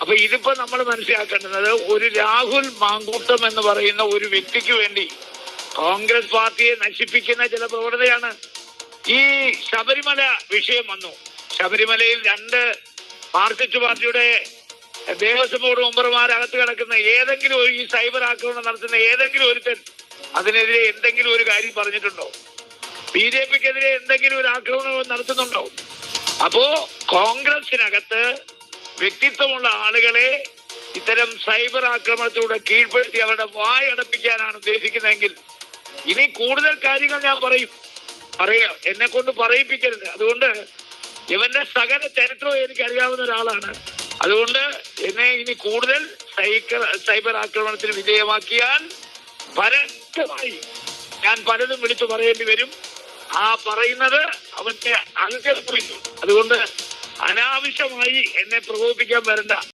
അപ്പൊ ഇതിപ്പോ നമ്മൾ മനസ്സിലാക്കേണ്ടത് ഒരു രാഹുൽ മാങ്കൂട്ടം എന്ന് പറയുന്ന ഒരു വ്യക്തിക്ക് വേണ്ടി കോൺഗ്രസ് പാർട്ടിയെ നശിപ്പിക്കുന്ന ചില പ്രവണതയാണ് ഈ ശബരിമല വിഷയം വന്നു. ശബരിമലയിൽ രണ്ട് മാർക്സിസ്റ്റ് പാർട്ടിയുടെ ദേവസ്വം ബോർഡ് മെമ്പർമാരകത്ത് കിടക്കുന്ന ഏതെങ്കിലും ഒരു ഈ സൈബർ ആക്രമണം നടത്തുന്ന ഏതെങ്കിലും ഒരുത്തൻ അതിനെതിരെ എന്തെങ്കിലും ഒരു കാര്യം പറഞ്ഞിട്ടുണ്ടോ? ബി ജെ പിക്കെതിരെ എന്തെങ്കിലും ഒരു ആക്രമണം നടത്തുന്നുണ്ടോ? അപ്പോ കോൺഗ്രസിനകത്ത് വ്യക്തിത്വമുള്ള ആളുകളെ ഇത്തരം സൈബർ ആക്രമണത്തിലൂടെ കീഴ്പ്പെടുത്തി അവരുടെ വായടപ്പിക്കാനാണ് ഉദ്ദേശിക്കുന്നതെങ്കിൽ ഇനി കൂടുതൽ കാര്യങ്ങൾ ഞാൻ പറയും. പറയാം. എന്നെ കൊണ്ട് പറയിപ്പിക്കരുത്. അതുകൊണ്ട് ഇവന്റെ സകല ചരിത്രവും എനിക്ക് അറിയാവുന്ന ഒരാളാണ്. അതുകൊണ്ട് എന്നെ ഇനി കൂടുതൽ സൈക്ക സൈബർ ആക്രമണത്തിന് വിധേയമാക്കിയാൽ പരക്തമായി ഞാൻ പലതും വിളിച്ചു പറയേണ്ടി വരും. ആ പറയുന്നത് അവന്റെ അന്ത്യത്തിൽ അതുകൊണ്ട് അനാവശ്യമായി എന്നെ പ്രകോപിപ്പിക്കാൻ വരണ്ട.